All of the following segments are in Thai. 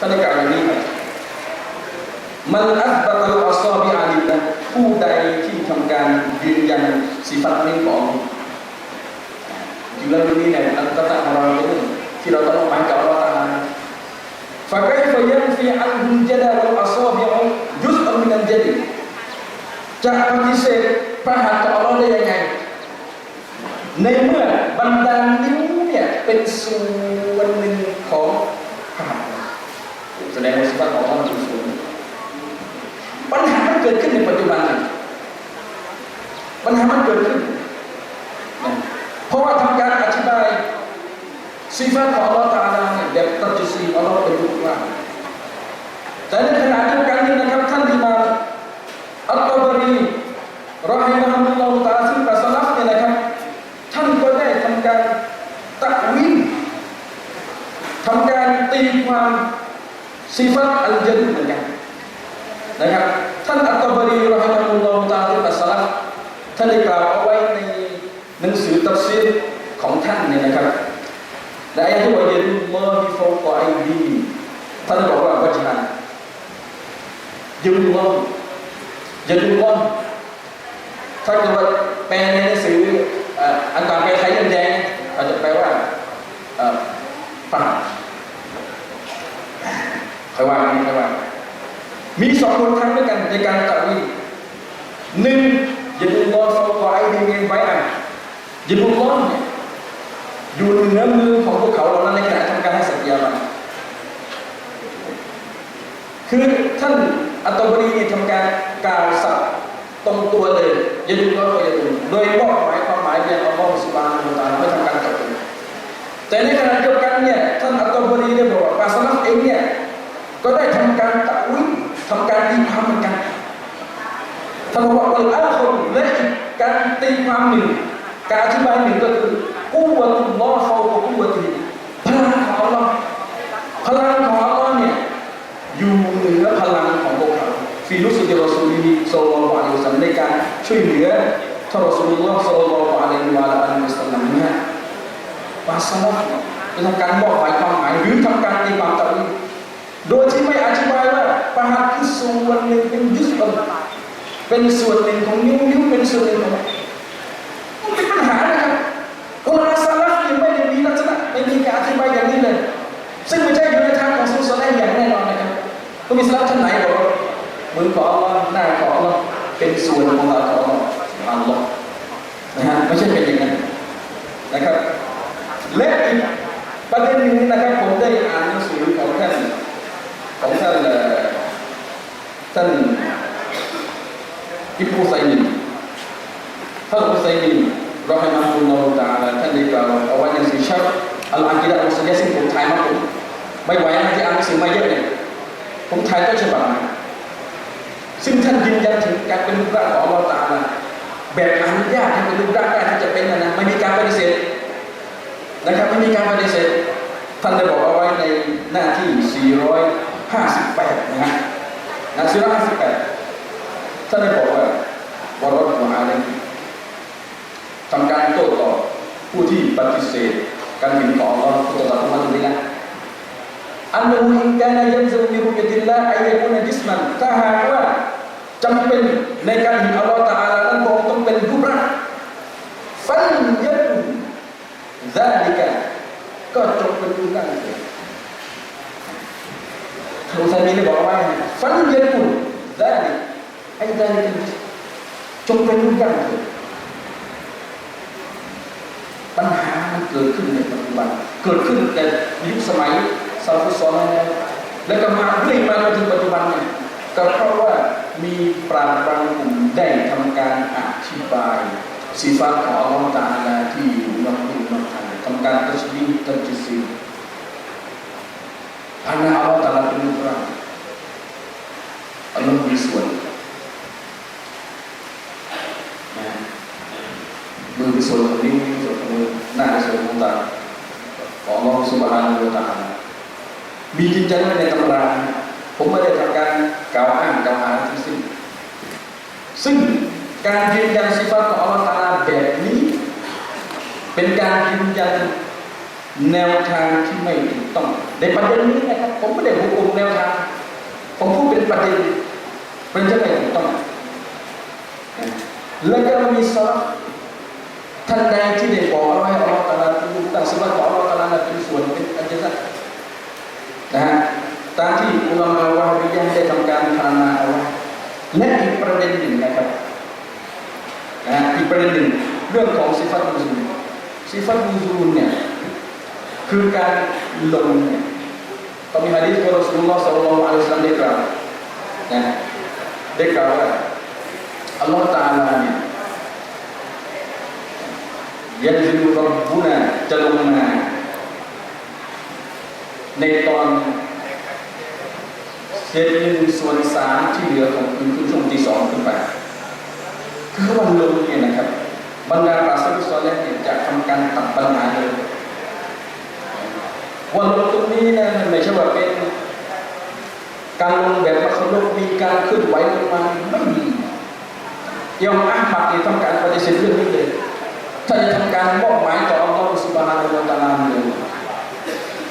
Talaga ay Man athbata al-asabi'a lillah ผู้ใดที่ทำการยืนยันสิฟัตนี้ของ Jumlah ini nih, tentang orang ini Kita tahu maka Allah Ta'ala Fakai fayan fi anhum jada wal asabi'u juz'un min al-jadi. Cara bisa pahat ke Allah yang lain. ในเมื่อบรรดานิ้วเนี่ยเป็นส่วนหนึ่งของ แสดงว่าสภาพของอัลลอฮ์เป็นส่วนหนึ่งปัญหามันเกิดขึ้นในปัจจุบันนี่ยปัญหามันเกิดขึ้น เพราะว่าทำการอธิบายสิฟัตของอัลลอฮ์ตาลาเนี่ยแบบตัดจิซีอัลลอฮ์เป็นรูปร่างแต่ในขณะเดียวกันนี้นะครับท่านอิหม่ามอัตตบรีรอฮิมะฮุลลอฮุตะอาลาซึ่งเป็นสลัฟเนี่ยนะครับท่านก็ได้ทำการตะวินทำการตีความ สิฟัตอัลจันเหมือนกันนะครับท่านอัตตบารีรอฮิมุลลอฮุตาลาซึ่งเป็นสลัฟท่านได้กล่าวเอาไว้ในหนังสือตัฟซีรของท่านเนี่ยนะครับและอายะที่ว่ายัดุลลอฮิฟาวกไอดีท่านบอกว่าวัจนันยัดุลลอฮยัดุลลอฮถ้าเกิดว่าแปลในหนังสืออันต่างแปลไทยแดงอาจจะแปลว่าเอ่อพ ระหัตถ์ใครว่าอย่างนี้ว่ามีสองคนทั้งด้วยกันในการตัดวินหนึ่งยัดุลลอฮฟาวกะไอดีเองไว้อะยัดุลลอฮเนี่ยอยู่เหนือมือของพวกเขาเหล่านั้นในขณะทำการให้สัตยาบันคือท่านอัตตบรีนี่ทำการกล่าวสัตว์ตรงตัวเลยอย่าดูก็อย่าดูโดยมอบหมายความหมายเพียงอัลลอฮฺสุบานของตาไม่ทำการจับตัวแต่ในขณะเดียวกันเนี่ยท่านอัตตบรีได้บอกว่าปาสลัฟเองเนี่ยก็ได้ทำการตะวิ ทำการตีความเหมือนกันท่านบอกว่าอัลอาคนและอีกการตีความหนึ่งการอธิบายหนึ่งก็คือกุวะตุลลอฮ์เขากุวะตีพลังของอัลลอฮ์พลังของอัลลอฮ์เนี่ยอยู่เหนือพลังของพวกเขาฟีรุสุติรอซูลีโซลลอฮุอะลัยฮิวะซัลลัมในการช่วยเหลือท่านรอซูลุลลอฮ์โซลลัลลอฮุอะลัยฮิวะซัลลัมเนี่ยปาสลัฟเนี่ยจะทำการบอกหมายความหมายหรือทำการตีความตะวี โดยที่ไม่อธิบายว่าปะหัตคือส่วนหนึ่งเป็นยุสบเป็นส่วนหนึ่งของนิ้วนิ้วเป็นส่วนหนึ่งของมันเป็นปัญหานะครับอุลามะซาลาฟยังไม่ได้มีลักษณะไม่มีการอธิบายอย่างนี้เลย ซึ่งไม่ใช่อยู่ในทางของสุสานอย่างแน่นอนนะครับก็มีสลับท่านไหนบอกว่ามือของอัลลอฮ์หน้าของอัลลอฮ์เป็นส่วนของเราของอัลลอฮ์อัลลอฮ์นะฮะไม่ใช่เป็นอย่างนั้นนะครับและอีกประเด็นหนึ่งนะครับผมได้อ่านหนังสือของท่านของท่านเอ่อ ท่านอิบนุไซมินท่านอุซัยมินรอฮิมาฮุลลอฮุตาลาท่านได้กล่าวเอาไว้ในหนังสือชับอัลอากิดะมุสลิมซึ่งผมถ่ายมาผมไม่ไหวนะที่อ่านหนังสือมาเยอะเนี่ยผมถ่ายต้นฉบับมาซึ่งท่านยืนยันถึงการเป็นรูปร่างของอัลลอฮฺตาลาแบบอนุญาตให้เป็นรูปร่างได้ที่จะเป็นนะนะไม่มีการปฏิเสธนะครับไม่มีการปฏิเสธท่านได้บอกเอาไว้ในหน้าที่ 458 นะฮะ หน้า458ท่านได้บอกว่าวรดวาอะไรทำการโต้ตอบผู้ที่ปฏิเสธการเห็นของเราโต้ตอบมาตรงนี้นะอันนู้นอินการยังจะมีรุยติลละอายะกุนจิสมันถ้าหากว่าจำเป็นในการเห็นอัลลอฮฺตะอาลานั้นคงต้องเป็นรูปร่างฟันยันซาลิกะก็จงเป็นรูปร่างเถิดท่านอุซัย มีนได้บอกว่าฟันยันซาลิกไอ้ซาลิกจงเป็นรูปร่างเถิดปัญหามันเกิดขึ้นในปัจจุบันเกิดขึ้นแต่ยุคสมัยซาลฟุซอนแล้วแล้วก็มาเรื่อยมาจนถึงปัจจุบันเนี่ยก็เพราะว่ามีปราชญ์บางกลุ่มได้ทำการอธิบายสีฟ้าของอัลลอฮฺตาลาที่อยู่นอกรูนอกทางทำการตัชบีตัจซี อันนั้นอัลลอฮฺตาลาเป็นรูปร่างอัลลอฮฺมีส่วนนะมือเป็นส่วนของนิ้วนิ้วส่วนของมือหน้าเป็นส่วนของตาของอัลลอฮฺสุบฮานะฮูวตาลามีจริงจังในตำรานะผมไม่ได้ทำการกล่าวอ้างกล่าวหาทั้งสิ้นซึ่งการยืนยันสิฟัตของอัลลอฮฺตะอาลาแบบนี้ เป็นการยืนยัน แนวทางที่ไม่ถูกต้อง ในประเด็นนี้นะครับ ผมไม่ได้หุกคุมแนวทางผมพูดเป็นประเด็นเป็นจะไม่ถูกต้อง แล้วก็มีสลับท่านใดที่ได้บอกเอาไว้อัลลอตะอาลาเป็นต่างสมบัติของอัลลอฮฺตะอาลาเป็นส่วนเป็นอันเจนนะฮะตามที่อุลามะวะฮาบิยะห์ได้ทำการพรรณนาเอาไว้และอีกประเด็นหนึ่งนะครับนะอีกประเด็นหนึ่งเรื่องของสิฟัตมุซูลสิฟัตมุซูลเนี่ย คือการลงเนี่ยก็มีฮะดีษของรอสูลุลลอฮ์ศ็อลลัลลอฮุอะลัยฮิวะซัลลัมได้กล่าวนะได้กล่าวว่าอัลลอฮฺตะอาลาเนี่ยยันซิลุรับบุนาจะลงมาในตอนเศษหนึ่งส่วนสามที่เหลือของคืนคือช่วงที่สองขึ้นไปคือวันลงเนี่ยนะครับบรรดาปราศรักซอลเนี่ยจะทำการตัดปัญหาเลย วันลงตรงนี้นะไม่ใช่ว่าเป็น การลงแบบว่าเขาลงมีการขึ้นไหวลงมาไม่มียอมอ้างมัดเนี่ยทำการปฏิเสธเรื่องนี้เลยถ้าจะทำการมอบหมายต่ออัลลอฮฺสุบฮานาอัลตะลาเลย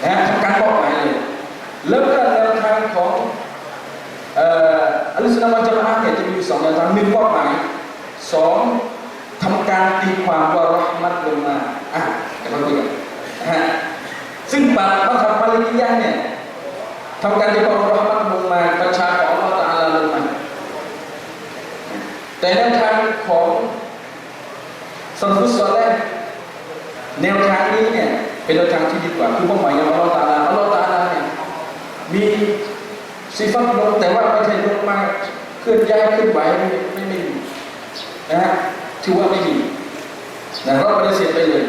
นะทำการมอบหมายเลยแล้วก็แนวทางของอัลลอฮฺสุบฮานาอัลตะลาเนี่ยจะมีอยู่สองแนวทางหนึ่งมอบหมายสองทำการตีความว่ารหมัดลงมาอะเดี๋ยวมาคุยกัน ซึ่งปาบังคับมาลิกิยะเนี่ยทำการตีความว่ารหมัดลงมาประชาของอัลลอฮฺตาลาลงมาแต่แนวทางของสรุส่วนแรกแนวทางนี้เนี่ยเป็นแนวทางที่ดีกว่าคือเป้าหมายของอัลลอฮฺตาลาอัลลอฮฺตาลาเนี่ยมีสิฟัตลงแต่ว่าไม่ใช่ลงมาเคลื่อนย้ายขึ้นไหวไม่ไม่มีนะฮะถือว่าไม่มีนะเราปฏิเสธไปเลย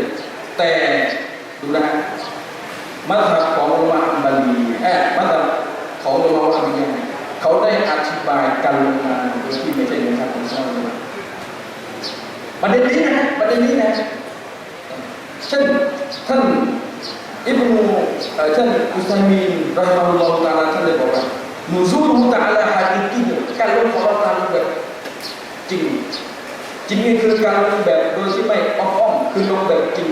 แต่ดูนะฮะ มัธยของอุลามะอัมบาลีเอ๊ะมัธยของอุลามะบาลีเขาได้อธิบายการลงมาโดยที่ไม่ใช่ในทางของชาวบ้านประเด็นนี้นะประเด็นนี้นะเช่นท่านอิบนุเอ่อท่านอุซัยมีนรอฮิมะฮุลลอฮุตาลาท่านได้บอกว่านูซูลุตะอาลาฮะกิกีการลงของอัลลอฮ์ตาลแบบจริงจริงนี่คือการลงแบบโดยที่ไม่อ้อมๆคือลงแบบจริง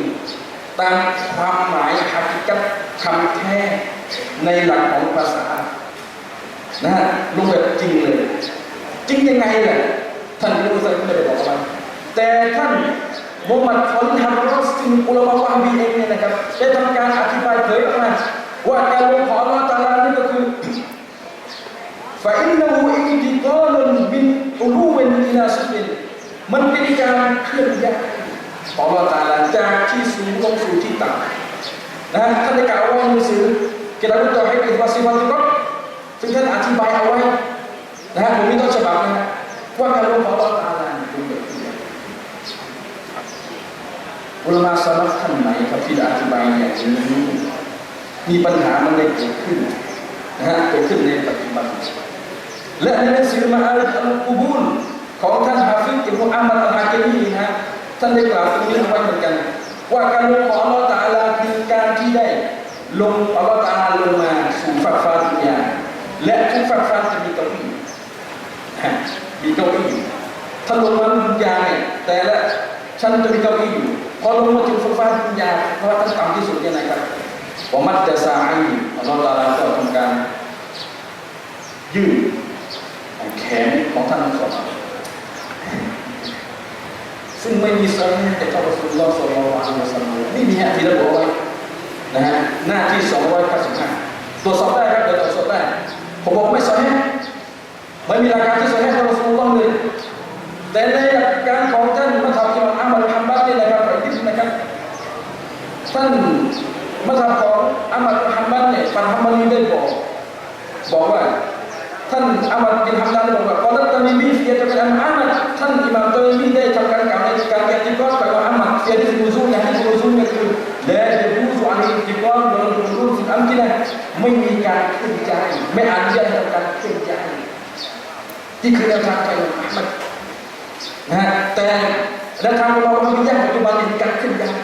ตามความหมายฮะกิกัตคำแท้ในหลักของภาษานะฮะลงแบบจริงเลย จริงยังไงล่ะท่านอิบนุอุซัยมีนไม่ได้บอกว่า แต่ท่านมุฮัมมัดคอลิฮัมรอสตินอุลามะวะฮาบีเองเนี่ยนะครับได้ทำการอธิบายเผยออกมาว่าการลงของอัลลอฮฺตะอาลานี่ก็คือ فإنه انتقال من علو إلى سفل มันเป็นการเคลื่อนย้าย ของอัลอฮฺตาลาจากที่สูงลงสู่ที่ต่ำนะท่านได้กล่าวว่าในหนังสือเกี่ยวกับตัวให้อิบาซิฟัตุรับซึ่งท่านอธิบายเอาไว้นะฮะผมมีต้นฉบับนะว่าการลงของอัลอฮฺตาลาเนี่ยเป็นแบบนี้อุลมะสลับท่านไหนครับที่อธิบายอย่างนี้มีปัญหามันได้เกิดขึ้นนะฮะเกิดขึ้นในปัจจุบันและในหนังสือมาอาริอัลกุบูลของท่านฮาฟิซอิบนุอัมมัดอัลฮะกิมีนะฮะ ท่านได้กล่าวตรงนี้เอาไว้เหมือนกัน ว่าการลงของอัลลอฮฺตาลาคือการที่ได้ ลงอัลลอฮฺตาลาลงมาสู่ฝักฟ้าดุนยาและทุกฝักฟ้าจะมีเก้าอี้มีเก้าอี้ถ้าลงมาดุนยาเนี่ยแต่ละชั้นจะมีเก้าอี้อยู่พอลงมาถึงฝักฟ้าดุนยาเพราะว่าท่านต่ำที่สุดเนี่ยนะครับผมมัดจะสายอัลลอฮฺตาลาก็ทำการยืดแขนของท่านทั้งสอง ซึ่งไม่มีสอนแต่ท่านรอสูลุลลอฮฺศ็อลลัลลอฮุอะลัยฮิวะซัลลัมนี่มีฮะที่ระบุเอาไว้นะฮะหน้าที่295ตรวจสอบได้ครับเดี๋ยวตรวจสอบได้ผมบอกไม่สอนไม่มีหลักการที่สอนให้ท่านรอสูลุลลอฮฺเลยแต่ในหลักการของท่านมัทธิอิมามอัมมัดฮัมบัดนี่นะครับไปที่นะครับท่านมัทธิของอัมมัดฮัมบัดเนี่ยฟันฮัมบัดนี่ได้บอกบอกว่า ท่านอามัดบินฮัมดันบอกว่าก่อนตามีมีเสียจะเป็นอัมอามัดท่านอิหม่ามตามีได้ทำการกล่าวในการแก้ติกอสไปว่าอามัดเสียที่มูซูนะที่มูซูก็คือและจะมูซูอันนี้ติกอสโดยมูซูสิอัมกินะไม่มีการเคลื่อนย้ายไม่อนุญาตให้ทำการเคลื่อนย้ายที่คือแนวทางไปอามัดนะฮะแต่แนวทางของเราไม่ยากปัจจุบันมีการเคลื่อนย้าย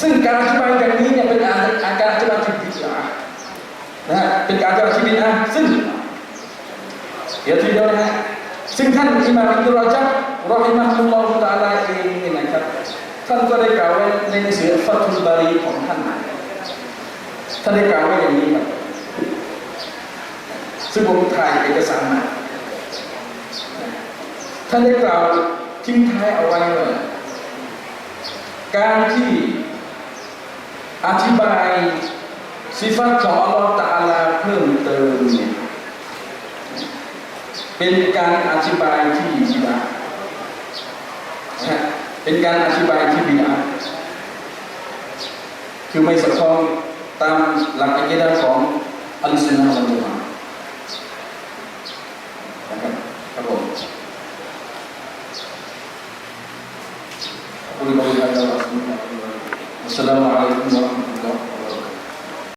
ซึ่งการอธิบายอย่างนี้เนี่ยเป็นอาการอธิบายที่ผิดนะฮะเป็นการอธิบายที่ผิดนะซึ่ง เดี๋ยวทีเดียวนะฮะซึ่งท่านอิหม่ามอิบนุรอจับรอฮิมะฮุลลอฮุตะอาลาเองนี่นะครับ ท่านก็ได้กล่าวไว้ในหนังสือฟัตุลบารีของท่านท่านได้กล่าวไว้อย่างนี้ครับซึ่งผมถ่ายเอกสารมาท่านได้กล่าวทิ้งท้ายเอาไว้ว่าการที่อธิบายสิฟัตของอัลลอฮฺตะอาลาเพิ่มเติมเนี่ย เป็นการอธิบายที่อิจบาใช่เป็นการอธิบายที่บิดาคือไม่สะท้อนตามหลักอักดาของอัลสุนนะวัมานะครับครับผมอุลลอฮฺลลอฮฺอัลลอฮฺอัลลอฮฺอัลลอฮฺ